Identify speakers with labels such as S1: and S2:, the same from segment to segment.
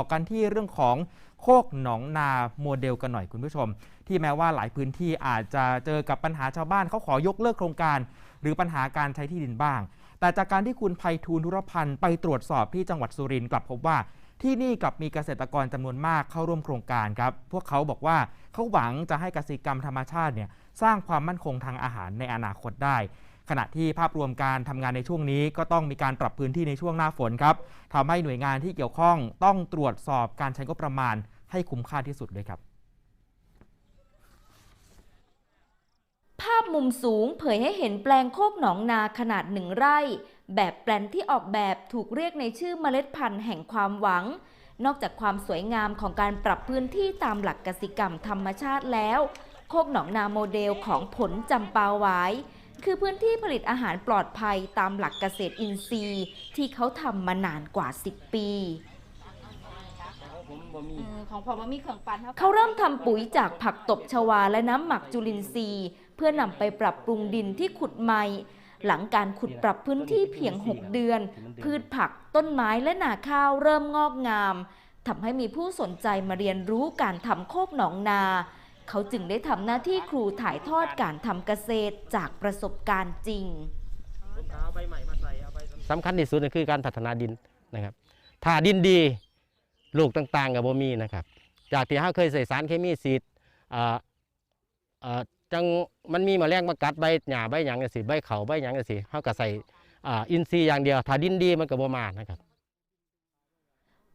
S1: ออกกันที่เรื่องของโคกหนองนาโมเดลกันหน่อยคุณผู้ชม ที่แม้ว่าหลายพื้นที่อาจจะเจอกับปัญหาชาวบ้านเขาขอยกเลิกโครงการ หรือปัญหาการใช้ที่ดินบ้าง แต่จากการที่คุณภัยทูลธุรพันธ์ไปตรวจสอบที่จังหวัดสุรินทร์กลับพบว่า ที่นี่กลับมีเกษตรกรจำนวนมากเข้าร่วมโครงการครับพวกเขาบอกว่าเขาหวังจะให้เกษตรกรรมธรรมชาติเนี่ยสร้างความมั่นคงทางอาหารในอนาคตได้ ขณะที่ภาพรวมการทำงานในช่วงนี้ก็ต้องมีการปรับพื้นที่ในช่วงหน้าฝนครับทำให้หน่วยงานที่เกี่ยวข้องต้องตรวจสอบการใช้งบประมาณให้คุ้มค่าที่สุดด้วยครับ
S2: ภาพมุมสูงเผยให้เห็นแปลงโคกหนองนาขนาดหนึ่งไร่ แบบแปลนที่ออกแบบถูกเรียกในชื่อเมล็ดพันธุ์แห่งความหวัง นอกจากความสวยงามของการปรับพื้นที่ตามหลักกสิกรรมธรรมชาติแล้ว โคกหนองนาโมเดลของผลจำปาหวาย คือพื้นที่ผลิตอาหารปลอดภัยตามหลักเกษตรอินทรีย์ ที่เขาทำมานานกว่า 10 ปี
S3: ของผมมันมีเครื่องปั่น
S2: เขาเริ่มทำปุ๋ยจากผักตบชวาและน้ำหมักจุลินทรีย์ เพื่อนำไปปรับปรุงดินที่ขุดใหม่ หลังการขุดปรับพื้นที่เพียง 6 เดือน พืชผักต้นไม้และนาข้าวเริ่มงอกงามทำให้มีผู้สนใจมาเรียนรู้การทำโคกหนองนา เขาจึงได้ทำหน้าที่ครูถ่ายทอดการทำเกษตรจากประสบการณ์จริง
S4: สำคัญที่สุดคือการพัฒนาดินนะครับ ถ้าดินดีลูกต่างๆกับบ่มีนะครับ จากที่เราเคยใส่สารเคมีสีดจังมันมีมแมลงมากัดใบหญ้าใบหยังจังซี่ใบเขาใบหยังจังซี่เฮาก็ใส่อินทรีย์อย่างเดียว ถ้าดินดีมันก็บ่มานะครับ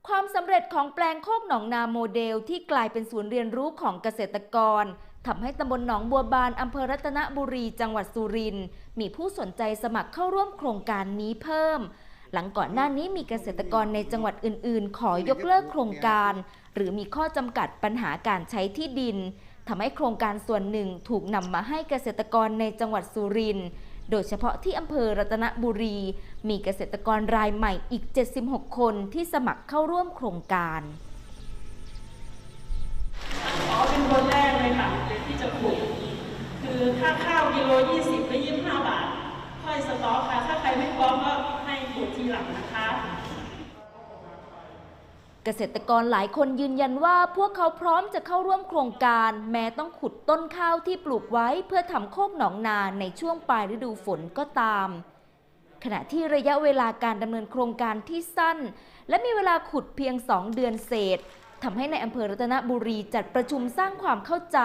S2: ความสำเร็จของแปลงโคกหนองนาโมเดลที่กลายเป็นศูนย์เรียนรู้ของเกษตรกรทำให้ตำบลหนองบัวบานอำเภอรัตนบุรีจังหวัดสุรินทร์มีผู้สนใจสมัครเข้าร่วมโครงการนี้เพิ่ม หลังก่อนหน้านี้มีเกษตรกรในจังหวัดอื่น ๆ ขอยกเลิกโครงการ หรือมีข้อจำกัดปัญหาการใช้ที่ดินทำให้โครงการส่วนหนึ่งถูกนำมาให้เกษตรกรในจังหวัดสุรินทร์ โดยเฉพาะที่อำเภอรัตนบุรี มีเกษตรกรรายใหม่อีก 76 คนที่สมัครเข้าร่วมโครงการ
S5: เก
S2: ษตรกรหลายคนยืนยันว่าพวกเขาพร้อมจะเข้าร่วมโครงการ แม้ต้องขุดต้นข้าวที่ปลูกไว้เพื่อทำโคกหนองนาในช่วงปลายฤดูฝนก็ตาม ขณะที่ระยะเวลาการดำเนินโครงการที่สั้น และมีเวลาขุดเพียง 2 เดือนเศษ ทำให้ในอำเภอรัตนบุรีจัดประชุมสร้างความเข้าใจ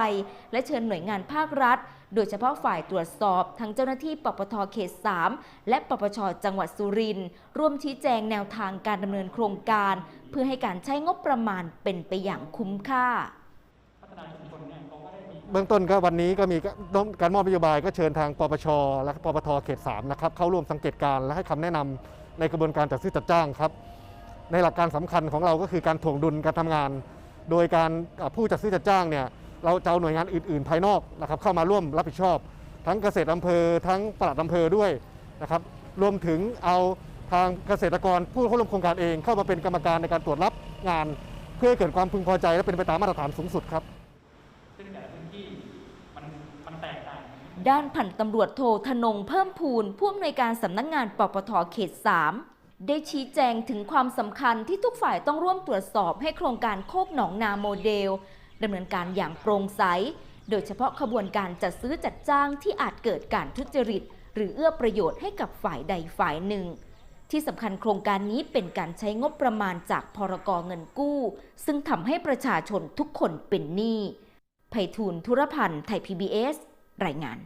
S2: และเชิญหน่วยงานภาครัฐ โดยเฉพาะฝ่ายตรวจสอบทั้งเจ้าหน้าที่ปปทเขต 3 และปปชจังหวัดสุรินทร์ร่วมชี้แจงแนวทางการดำเนินโครงการ เพื่อให้การใช้งบประมาณเป็นไปอย่างคุ้มค่า
S6: เบื้องต้นก็วันนี้ก็มีการมอบนโยบายก็เชิญทางปปช และปปทเขต3นะครับเข้าร่วมสังเกตการณ์และให้คำแนะนำในกระบวนการจัดซื้อจัดจ้างครับ ในหลักการสำคัญของเราก็คือการถ่วงดุลการทำงาน โดยการอ่าผู้จัดซื้อจัดจ้างเนี่ยเราจะเอาหน่วยงานอื่น ๆ ภายนอกนะครับเข้ามาร่วมรับผิดชอบ ทั้งเกษตรอำเภอ ทั้งปลัดอำเภอด้วยนะครับรวมถึงเอาทางเกษตรกรผู้เข้าร่วมโครงการเองเข้ามาเป็นกรรมการในการตรวจรับงาน เพื่อให้เกิดความพึงพอใจและเป็นไปตามมาตรฐานสูงสุดครับ
S2: ด้านพันตำรวจโทธนงเพิ่มพูนผู้อำนวยการสำนักงงานปปทเขต 3 ได้ชี้แจงถึงความสำคัญที่ทุกฝ่ายต้องร่วมตรวจสอบให้โครงการโคกหนองนาโมเดลดำเนินการอย่างโปร่งใส โดยเฉพาะขบวนการจัดซื้อจัดจ้างที่อาจเกิดการทุจริต หรือเอื้อประโยชน์ให้กับฝ่ายใดฝ่ายหนึ่ง ที่สำคัญโครงการนี้เป็นการใช้งบประมาณจากพรกรเงินกู้ ซึ่งทำให้ประชาชนทุกคนเป็นหนี้ไพฑูรย์ธุรพันธ์ไทย PBS รายงาน